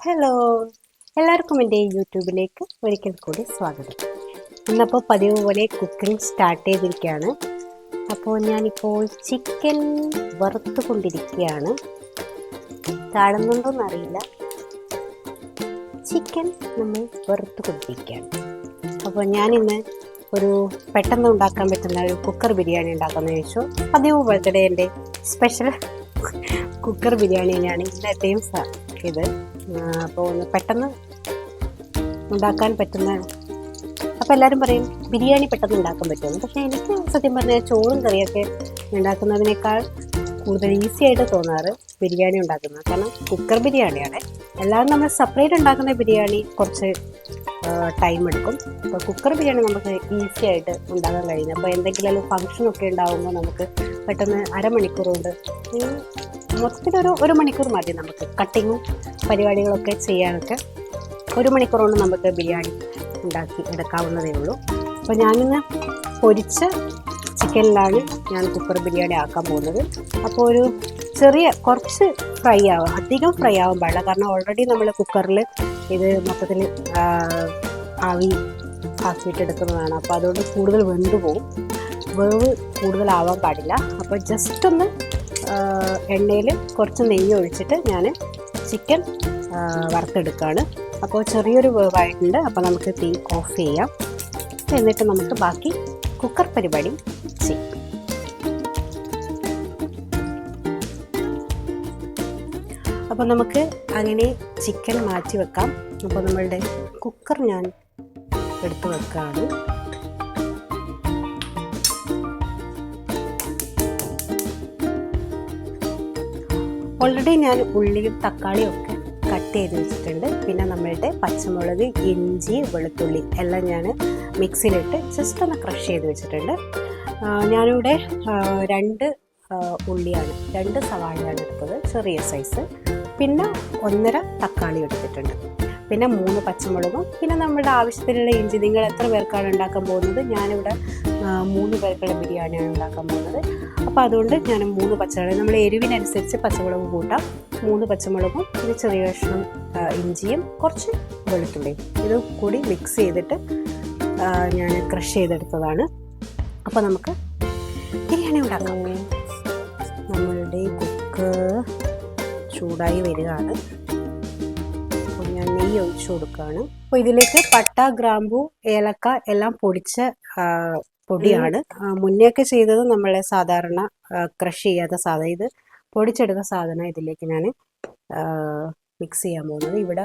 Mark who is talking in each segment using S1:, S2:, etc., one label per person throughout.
S1: Hello എല്ലാവർക്കും എന്റെ യൂട്യൂബിലേക്ക് ഒരിക്കൽ കൂടി സ്വാഗതം. ഇന്നപ്പോൾ പതിവ് പോലെ കുക്കിംഗ് സ്റ്റാർട്ട് ചെയ്തിരിക്കുകയാണ്. അപ്പോൾ ഞാനിപ്പോൾ ചിക്കൻ വറുത്ത് കൊണ്ടിരിക്കുകയാണ് കാണുന്നുണ്ടോയെന്ന് അറിയില്ല ചിക്കൻ നമ്മൾ വറുത്ത് കൊണ്ടിരിക്കുകയാണ് അപ്പോൾ ഞാനിന്ന് ഒരു പെട്ടെന്ന് ഉണ്ടാക്കാൻ പറ്റുന്ന ഒരു കുക്കർ ബിരിയാണി ഉണ്ടാക്കാമെന്ന് ചോദിച്ചു പതിവ് പോലത്തെ എന്റെ സ്പെഷ്യൽ കുക്കർ ബിരിയാണിയാണ് ഇന്നത്തെയും ഇത്. അപ്പോൾ പെട്ടെന്ന് ഉണ്ടാക്കാൻ പറ്റുന്ന അപ്പോൾ എല്ലാവരും പറയും ബിരിയാണി പെട്ടെന്ന് ഉണ്ടാക്കാൻ പറ്റുമെന്ന്. പക്ഷേ എനിക്ക് സത്യം പറഞ്ഞാൽ ചോറും കറിയൊക്കെ ഉണ്ടാക്കുന്നതിനേക്കാൾ കൂടുതൽ ഈസി ആയിട്ട് തോന്നാറ് ബിരിയാണി ഉണ്ടാക്കുന്നത്. കാരണം കുക്കർ ബിരിയാണിയാണ്. എല്ലാവരും നമ്മൾ സെപ്പറേറ്റ് ഉണ്ടാക്കുന്ന ബിരിയാണി കുറച്ച് ടൈം എടുക്കും. അപ്പോൾ കുക്കർ ബിരിയാണി നമുക്ക് ഈസി ആയിട്ട് ഉണ്ടാക്കാൻ കഴിയുന്നത് അപ്പോൾ എന്തെങ്കിലും ഫംഗ്ഷനൊക്കെ ഉണ്ടാകുമ്പോൾ നമുക്ക് പെട്ടെന്ന് അരമണിക്കൂർ കൊണ്ട് മൊത്തത്തിലൊരു ഒരു മണിക്കൂർ മതി നമുക്ക്. കട്ടിങ്ങും പരിപാടികളൊക്കെ ചെയ്യാനൊക്കെ ഒരു മണിക്കൂർ കൊണ്ട് നമുക്ക് ബിരിയാണി ഉണ്ടാക്കി എടുക്കാവുന്നതേ ഉള്ളൂ. അപ്പോൾ ഞാനിന്ന് പൊരിച്ച ചിക്കനിലാണ് ഞാൻ കുക്കർ ബിരിയാണി ആക്കാൻ പോകുന്നത്. അപ്പോൾ ഒരു ചെറിയ കുറച്ച് ഫ്രൈ ആവാം. അധികം ഫ്രൈ ആവാൻ പാടില്ല. കാരണം ഓൾറെഡി നമ്മൾ കുക്കറിൽ ഇത് മൊത്തത്തിൽ ആവി ആക്കിയിട്ടെടുക്കുന്നതാണ് അപ്പോൾ അതുകൊണ്ട് കൂടുതൽ വെന്ത് പോകും വേവ് കൂടുതലാവാൻ പാടില്ല. അപ്പോൾ ജസ്റ്റ് ഒന്ന് എണ്ണയിൽ കുറച്ച് നെയ്യ് ഒഴിച്ചിട്ട് ഞാൻ ചിക്കൻ വറുത്തെടുക്കുകയാണ് അപ്പോൾ ചെറിയൊരു വേവായിട്ടുണ്ട്. അപ്പോൾ നമുക്ക് തീ ഓഫ് ചെയ്യാം. എന്നിട്ട് നമുക്ക് ബാക്കി കുക്കർ പരിപാടി ചെയ്യാം. അപ്പോൾ നമുക്ക് അങ്ങനെ ചിക്കൻ മാറ്റി വെക്കാം. അപ്പോൾ നമ്മളുടെ കുക്കർ ഞാൻ എടുത്ത് വെക്കുകയാണ് ഓൾറെഡി ഞാൻ ഉള്ളിയും തക്കാളിയും ഒക്കെ കട്ട് ചെയ്ത് വെച്ചിട്ടുണ്ട്. പിന്നെ നമ്മളുടെ പച്ചമുളക് ഇഞ്ചി വെളുത്തുള്ളി എല്ലാം ഞാൻ മിക്സിയിലിട്ട് ജസ്റ്റ് ഒന്ന് ക്രഷ് ചെയ്ത് വെച്ചിട്ടുണ്ട്. ഞാനിവിടെ രണ്ട് ഉള്ളിയാണ് രണ്ട് സവാളയാണ് എടുത്തത് ചെറിയ സൈസ് പിന്നെ ഒന്നര തക്കാളി എടുത്തിട്ടുണ്ട്. പിന്നെ മൂന്ന് പച്ചമുളകും പിന്നെ നമ്മുടെ ആവശ്യത്തിനുള്ള ഇഞ്ചി. നിങ്ങൾ എത്ര പേർക്കാണ് ഉണ്ടാക്കാൻ പോകുന്നത്? ഞാനിവിടെ മൂന്ന് പേർക്കുള്ള ബിരിയാണിയാണ് ഉണ്ടാക്കാൻ പോകുന്നത്. അപ്പോൾ അതുകൊണ്ട് ഞാൻ മൂന്ന് പച്ചമുളക് നമ്മൾ എരിവിനനുസരിച്ച് പച്ചമുളക് കൂട്ടാം. മൂന്ന് പച്ചമുളകും ഒരു ചെറിയ കഷ്ണം ഇഞ്ചിയും കുറച്ച് വെളുത്തുള്ളിയും. ഇത് കൂടി മിക്സ് ചെയ്തിട്ട് ഞാൻ ക്രഷ് ചെയ്തെടുത്തതാണ്. അപ്പോൾ നമുക്ക് ബിരിയാണി ഉണ്ടാക്കാം. നമ്മളുടെ കുക്ക് ചൂടായി വരികയാണ്. അപ്പോൾ ഞാൻ നെയ്യ് ഒഴിച്ചു കൊടുക്കുകയാണ്. അപ്പോൾ ഇതിലേക്ക് പട്ട ഗ്രാമ്പു ഏലക്ക എല്ലാം പൊടിച്ച പൊടിയാണ് മുന്നെയൊക്കെ ചെയ്തത് നമ്മൾ സാധാരണ ക്രഷ് ചെയ്യാത്ത സാധനം. ഇത് പൊടിച്ചെടുത്ത സാധനം ഇതിലേക്ക് ഞാൻ മിക്സ് ചെയ്യാൻ പോകുന്നത്. ഇവിടെ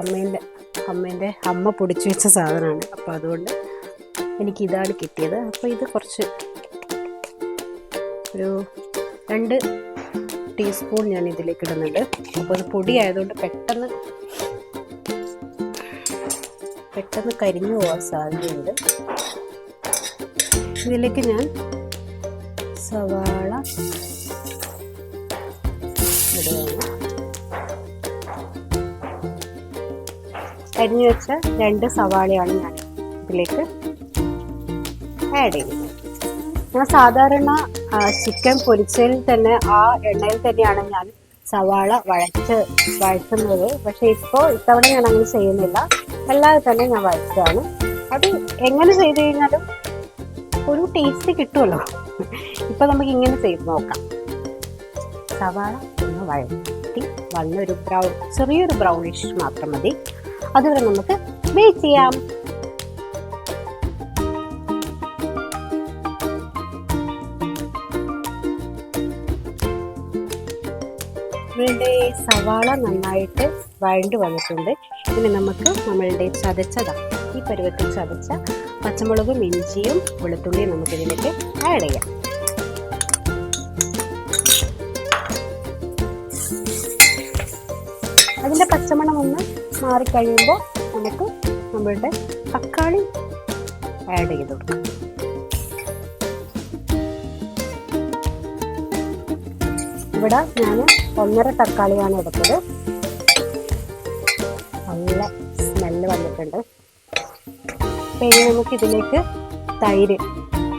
S1: അമ്മേന്റെ അമ്മേന്റെ അമ്മ പൊടിച്ചു വെച്ച സാധനമാണ്. അപ്പോൾ അതുകൊണ്ട് എനിക്ക് ഇതാണ് കിട്ടിയത്. അപ്പോൾ ഇത് കുറച്ച് ഒരു രണ്ട് ടീസ്പൂൺ ഞാൻ ഇതിലേക്ക് ഇടുന്നുണ്ട്. അപ്പോൾ ഇത് പൊടി ആയതുകൊണ്ട് പെട്ടെന്ന് പെട്ടെന്ന് കരിഞ്ഞു പോകാൻ സാധ്യതയുണ്ട്. ഇതിലേക്ക് ഞാൻ സവാള ഇടുകയാണ്. കരിഞ്ഞു വെച്ച രണ്ട് സവാളയാണ് ഞാൻ ഇതിലേക്ക് ആഡ് ചെയ്യുന്നത്. ഞാൻ സാധാരണ ചിക്കൻ പൊരിച്ചതിൽ തന്നെ ആ എണ്ണയിൽ തന്നെയാണ് ഞാൻ സവാള വഴച്ച് വഴറ്റുന്നത്. പക്ഷെ ഇപ്പോൾ ഇത്തവണ ഞാൻ അങ്ങനെ ചെയ്യുന്നില്ല. അല്ലാതെ തന്നെ ഞാൻ വഴറ്റാണ് അത് എങ്ങനെ ചെയ്ത് കഴിഞ്ഞാലും ഒരു ടേസ്റ്റ് കിട്ടുമല്ലോ ഇപ്പൊ നമുക്ക് ഇങ്ങനെ ചെയ്ത് നോക്കാം. സവാള ഒന്ന് വഴറ്റി വന്നൊരു ബ്രൗൺ ചെറിയൊരു ബ്രൗണിഷ് മാത്രം മതി. അതുവരെ നമുക്ക് വെയിറ്റ് ചെയ്യാം. നമ്മളുടെ സവാള നന്നായിട്ട് വഴണ്ട് വന്നിട്ടുണ്ട്. ഇനി നമുക്ക് നമ്മളുടെ ചതച്ചതാണ് ഈ പരുവത്തിൽ ചതച്ച പച്ചമുളകും ഇഞ്ചിയും വെളുത്തുള്ളിയും നമുക്ക് ഇതിലേക്ക് ആഡ് ചെയ്യാം. അതിന്റെ പച്ചമണം ഒന്ന് മാറിക്കഴിയുമ്പോൾ നമുക്ക് നമ്മളുടെ തക്കാളി ആഡ് ചെയ്ത് കൊടുക്കാം. ഇവിടെ ഞാൻ ഒന്നര തക്കാളിയാണ് എടുത്തത്. നല്ല സ്മെല്ല് വന്നിട്ടുണ്ട്. ഇനി നമുക്ക് ഇതിലേക്ക് തൈര്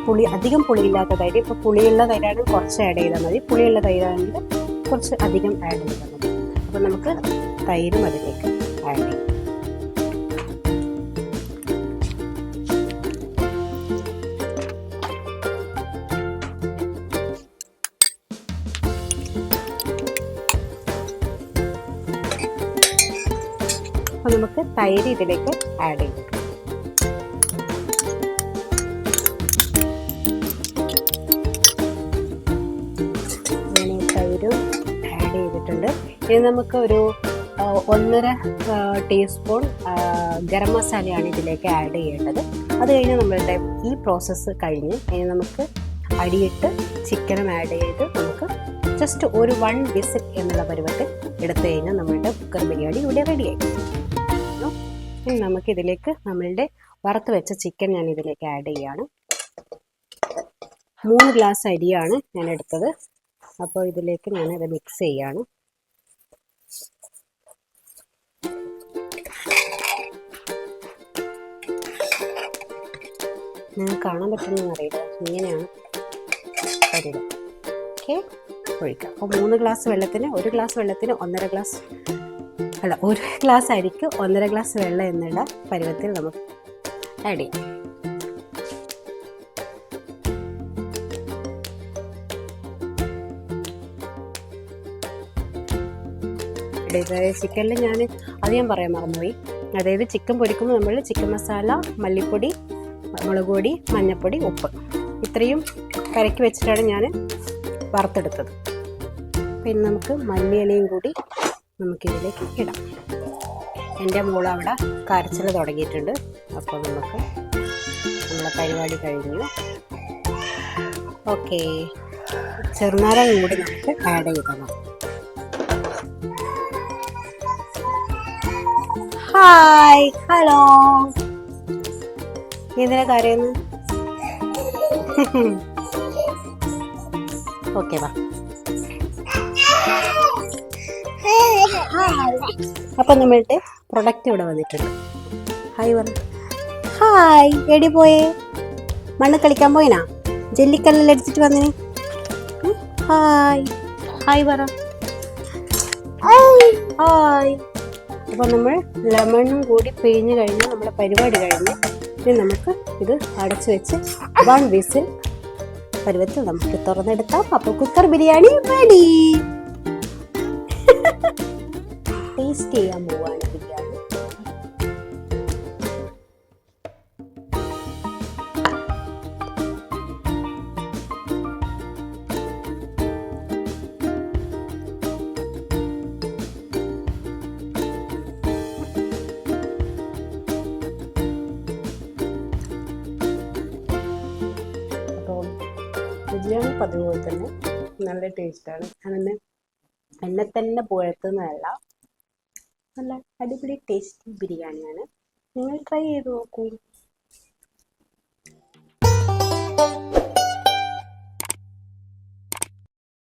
S1: പുളി അധികം പുളിയില്ലാത്ത തൈര്. ഇപ്പോൾ പുളിയുള്ള തൈരാണെങ്കിൽ കുറച്ച് ആഡ് ചെയ്താൽ മതി. പുളിയുള്ള തൈരാണെങ്കിൽ കുറച്ച് അധികം ആഡ് ചെയ്താൽ മതി. അപ്പോൾ നമുക്ക് തൈരും അതിലേക്ക് ആഡ് ചെയ്യാം. നമുക്ക് തൈര് ഇതിലേക്ക് ആഡ് ചെയ്യും ഇനി നമുക്ക് ഒരു ഒന്നര ടീസ്പൂൺ ഗരം മസാലയാണ് ഇതിലേക്ക് ആഡ് ചെയ്യേണ്ടത്. അത് കഴിഞ്ഞ് നമ്മളുടെ ഈ പ്രോസസ്സ് കഴിഞ്ഞ് ഇനി നമുക്ക് അടിയിട്ട് ചിക്കനും ആഡ് ചെയ്ത് നമുക്ക് ജസ്റ്റ് ഒരു വൺ വിസിൽ എന്നുള്ള പരുവത്തിൽ എടുത്തു കഴിഞ്ഞാൽ നമ്മളുടെ കുക്കർ ബിരിയാണി ഇവിടെ റെഡിയായി ഇനി നമുക്ക് ഇതിലേക്ക് നമ്മളുടെ വറുത്ത് വെച്ച ചിക്കൻ ഞാൻ ഇതിലേക്ക് ആഡ് ചെയ്യാണ്. മൂന്ന് ഗ്ലാസ് അരിയാണ് ഞാൻ എടുത്തത്. അപ്പോൾ ഇതിലേക്ക് ഞാൻ മിക്സ് ചെയ്യാണ്. നിങ്ങൾക്ക് കാണാൻ പറ്റുമെന്ന് അറിയില്ല. ഇങ്ങനെയാണ് കരുത് ഓക്കെ ഒഴിക്കുക അപ്പോൾ മൂന്ന് ഗ്ലാസ് വെള്ളത്തിന് ഒരു ഗ്ലാസ് വെള്ളത്തിന് ഒന്നര ഗ്ലാസ് അല്ല ഒരു ഗ്ലാസ് അരിക്ക് ഒന്നര ഗ്ലാസ് വെള്ളം എന്നുള്ള പരുവത്തിൽ നമുക്ക് ആഡ് ചെയ്യാം. ചിക്കനിൽ ഞാൻ അത് ഞാൻ പറയാൻ മറന്നുപോയി. അതായത് ചിക്കൻ പൊരിക്കുമ്പോൾ നമ്മൾ ചിക്കൻ മസാല മല്ലിപ്പൊടി മുളക് പൊടി മഞ്ഞൾപ്പൊടി ഉപ്പ്. ഇത്രയും കരക്കി വെച്ചിട്ടാണ് ഞാൻ വറുത്തെടുത്തത്. പിന്നെ നമുക്ക് മല്ലിയിലയും കൂടി നമുക്കിതിലേക്ക് ഇടാം. എന്റെ മോൾ അവിടെ കരച്ചിൽ തുടങ്ങിയിട്ടുണ്ട്. അപ്പോൾ നമുക്ക് നമ്മളെ പരിപാടി കഴിഞ്ഞു. ഓക്കെ. ചെറുനാരകം കൂടി നമുക്ക് ആഡ് ചെയ്തണം ഹായ് ഹലോ എന്തിനാ കരയുന്നു? ഓക്കെ വാ. അപ്പൊ നമ്മളുടെ പ്രൊഡക്റ്റ് ഇവിടെ വന്നിട്ടുണ്ട്. ഹായ് പറ ഹായ് എടി പോയേ? മണ്ണ് കളിക്കാൻ പോയിനാ? ജെല്ലിക്കല്ലെല്ലാം എടുത്തിട്ട് വന്നിന്? ഹായ് ഹായ് പറ. ഹായ് അപ്പോൾ നമ്മൾ ലെമണും കൂടി പിഴിഞ്ഞ് കഴിഞ്ഞ് നമ്മുടെ പരിപാടി കഴിഞ്ഞ് ഇനി നമുക്ക് ഇത് അടച്ചു വെച്ച് വൺ വിസിൽ പരുവത്തിൽ നമുക്ക് തുറന്നെടുത്താം അപ്പോൾ കുക്കർ ബിരിയാണി റെഡി ടേസ്റ്റ് ചെയ്യാൻ പോവാണ്. പതിവ് പോലെ തന്നെ നല്ല ടേസ്റ്റാണ്. അങ്ങനെ എന്നെ തന്നെ പുഴത്തുന്നതല്ല നല്ല അടിപൊളി ടേസ്റ്റി ബിരിയാണിയാണ്. നിങ്ങൾ ട്രൈ ചെയ്ത് നോക്കൂ.